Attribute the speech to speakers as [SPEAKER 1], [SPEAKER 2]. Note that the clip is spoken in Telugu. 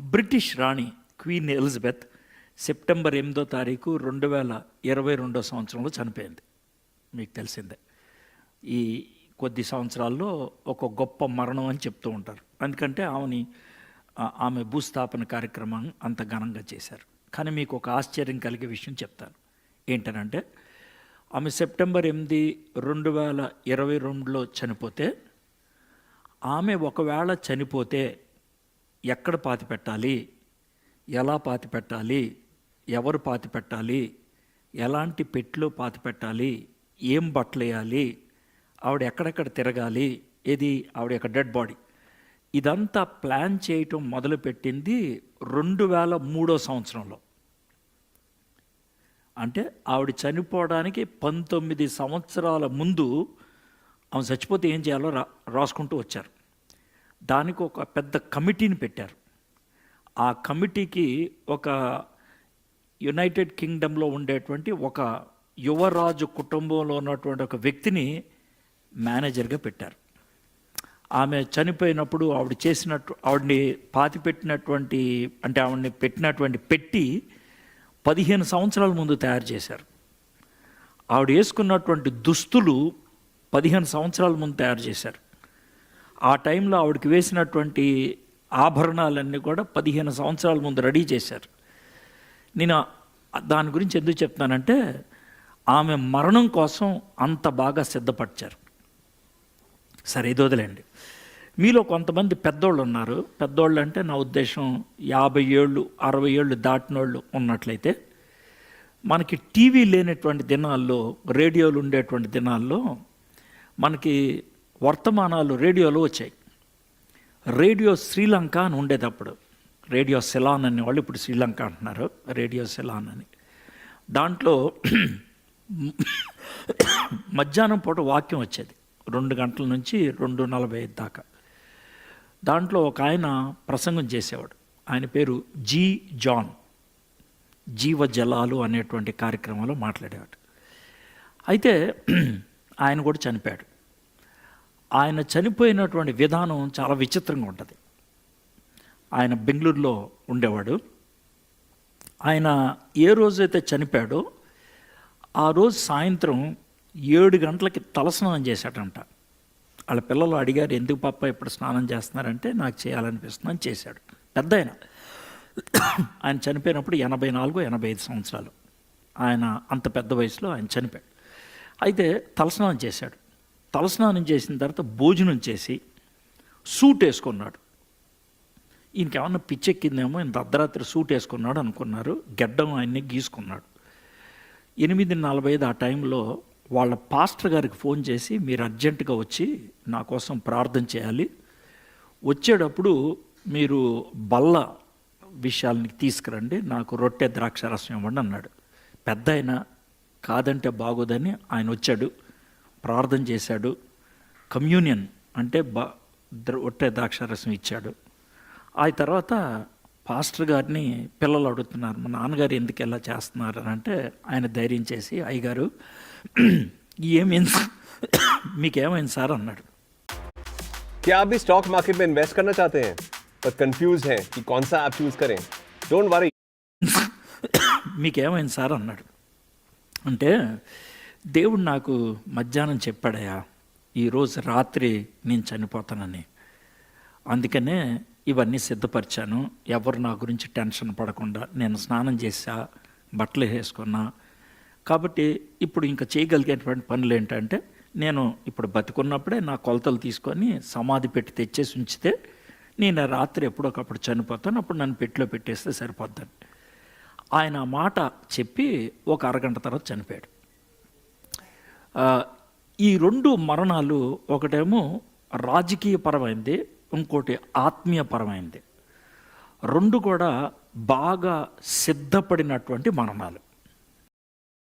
[SPEAKER 1] బ్రిటిష్ రాణి క్వీన్ ఎలిజబెత్ సెప్టెంబర్ ఎనిమిదో తారీఖు రెండు వేల ఇరవై రెండో సంవత్సరంలో చనిపోయింది. మీకు తెలిసిందే. ఈ కొద్ది సంవత్సరాల్లో ఒక గొప్ప మరణం అని చెప్తూ ఉంటారు. ఎందుకంటే ఆమెని ఆమె భూస్థాపన కార్యక్రమం అంత ఘనంగా చేశారు. కానీ మీకు ఒక ఆశ్చర్యం కలిగే విషయం చెప్తాను. ఏంటనంటే ఆమె సెప్టెంబర్ ఎనిమిది రెండు వేల ఇరవై రెండులో చనిపోతే ఆమె ఒకవేళ చనిపోతే ఎక్కడ పాతి పెట్టాలి? ఎలా పాతి పెట్టాలి? ఎవరు పాతి పెట్టాలి? ఎలాంటి పెట్లో పాతి పెట్టాలి? ఏం బట్టలు వేయాలి? ఆవిడ ఎక్కడెక్కడ తిరగాలి? ఏది? ఆవిడ యొక్క డెడ్ బాడీ. ఇదంతా ప్లాన్ చేయటం మొదలుపెట్టింది రెండు వేల మూడో సంవత్సరంలో. అంటే ఆవిడ చనిపోవడానికి పంతొమ్మిది సంవత్సరాల ముందు ఆమె చచ్చిపోతే ఏం చేయాలో రా రాసుకుంటూ వచ్చారు. దానికి ఒక పెద్ద కమిటీని పెట్టారు. ఆ కమిటీకి ఒక యునైటెడ్ కింగ్డమ్లో ఉండేటువంటి ఒక యువరాజు కుటుంబంలో ఉన్నటువంటి ఒక వ్యక్తిని మేనేజర్గా పెట్టారు. ఆమె చనిపోయినప్పుడు ఆవిడ చేసినట్టు ఆవిడని పాతి పెట్టినటువంటి అంటే ఆవిడని పెట్టినటువంటి పెట్టి పదిహేను సంవత్సరాల ముందు తయారు చేశారు. ఆవిడ వేసుకున్నటువంటి దుస్తులు పదిహేను సంవత్సరాల ముందు తయారు చేశారు. ఆ టైంలో ఆవిడకి వేసినటువంటి ఆభరణాలన్నీ కూడా పదిహేను సంవత్సరాల ముందు రెడీ చేశారు. నేను దాని గురించి ఎందుకు చెప్తున్నానంటే ఆమె మరణం కోసం అంత బాగా సిద్ధపరిచారు. సరే ఇది వదిలేండి మీలో కొంతమంది పెద్దోళ్ళు ఉన్నారు. పెద్దోళ్ళు అంటే నా ఉద్దేశం యాభై ఏళ్ళు అరవై ఏళ్ళు దాటినోళ్ళు ఉన్నట్లయితే మనకి టీవీ లేనటువంటి దినాల్లో రేడియోలు ఉండేటువంటి దినాల్లో మనకి వర్తమానాలు రేడియోలో వచ్చాయి. రేడియో శ్రీలంక అని ఉండేటప్పుడు రేడియో సెలాన్ అనేవాళ్ళు ఇప్పుడు శ్రీలంక అంటున్నారు. రేడియో సెలాన్ అని. దాంట్లో మధ్యాహ్నం పూట వాక్యం వచ్చేది. రెండు గంటల నుంచి రెండు నలభై ఐదు దాకా. దాంట్లో ఒక ఆయన ప్రసంగం చేసేవాడు. ఆయన పేరు జీ జాన్. జీవ జలాలు అనేటువంటి కార్యక్రమంలో మాట్లాడేవాడు. అయితే ఆయన కూడా చనిపోయాడు. ఆయన చనిపోయినటువంటి విధానం చాలా విచిత్రంగా ఉంటుంది. ఆయన బెంగళూరులో ఉండేవాడు. ఆయన ఏ రోజైతే చనిపోయాడో ఆ రోజు సాయంత్రం ఏడు గంటలకి తలస్నానం చేశాడంట. వాళ్ళ పిల్లలు అడిగారు ఎందుకు పాప ఇప్పుడు స్నానం చేస్తున్నారంటే నాకు చేయాలనిపిస్తుంది అని చేశాడు. పెద్ద ఆయన. ఆయన చనిపోయినప్పుడు ఎనభై నాలుగు ఎనభై ఐదు సంవత్సరాలు. ఆయన అంత పెద్ద వయసులో ఆయన చనిపోయాడు. అయితే తలస్నానం చేశాడు. తలస్నానం చేసిన తర్వాత భోజనం చేసి సూట్ వేసుకున్నాడు. ఈయనకి ఏమన్నా పిచ్చెక్కిందేమో ఇంత అర్ధరాత్రి సూట్ వేసుకున్నాడు అనుకున్నారు. గెడ్డం ఆయన్ని గీసుకున్నాడు. ఎనిమిది నలభై ఐదు ఆ టైంలో వాళ్ళ పాస్టర్ గారికి ఫోన్ చేసి మీరు అర్జెంటుగా వచ్చి నా కోసం ప్రార్థన చేయాలి. వచ్చేటప్పుడు మీరు బల్ల విషయాలని తీసుకురండి నాకు రొట్టె ద్రాక్ష రసం ఇవ్వండి అన్నాడు. పెద్ద ఆయన కాదంటే బాగోదని ఆయన వచ్చాడు. ప్రార్థన చేశాడు కమ్యూనియన్ అంటే బ ద్ర- రొట్టె ద్రాక్ష రసం ఇచ్చాడు ఆ తర్వాత పాస్టర్ గారిని పిల్లలు అడుగుతున్నారు మా నాన్నగారు ఎందుకు ఎలా చేస్తున్నారు అని అంటే ఆయన ధైర్యం చేసి అయ్యగారు ఏమైంది సార్? మీకేమైంది సార్ అన్నాడు
[SPEAKER 2] क्या आप भी स्टॉक मार्केट में इन्वेस्ट करना चाहते हैं पर कंफ्यूज हैं कि कौन सा ऐप चूज करें डोंट वरी
[SPEAKER 1] మీకేమైంది సార్ అన్నాడు అంటే దేవుడు నాకు మధ్యాహ్నం చెప్పాడయా ఈరోజు రాత్రి నేను చనిపోతానని. అందుకనే ఇవన్నీ సిద్ధపరిచాను. ఎవరు నా గురించి టెన్షన్ పడకుండా నేను స్నానం చేసా బట్టలు వేసుకున్నా. కాబట్టి ఇప్పుడు ఇంకా చేయగలిగేటువంటి పనులు ఏంటంటే నేను ఇప్పుడు బతికున్నప్పుడే నా కొలతలు తీసుకొని సమాధి పెట్టి తెచ్చేసి ఉంచితే నేను రాత్రి ఎప్పుడొకప్పుడు చనిపోతాను. అప్పుడు నన్ను పెట్టిలో పెట్టేస్తే సరిపోద్దని. ఆయన ఆ మాట చెప్పి ఒక అరగంట తర్వాత చనిపోయాడు. ఈ రెండు మరణాలు ఒకటేమో రాజకీయపరమైంది ఇంకోటి ఆత్మీయపరమైంది. రెండు కూడా బాగా సిద్ధపడినటువంటి మరణాలు.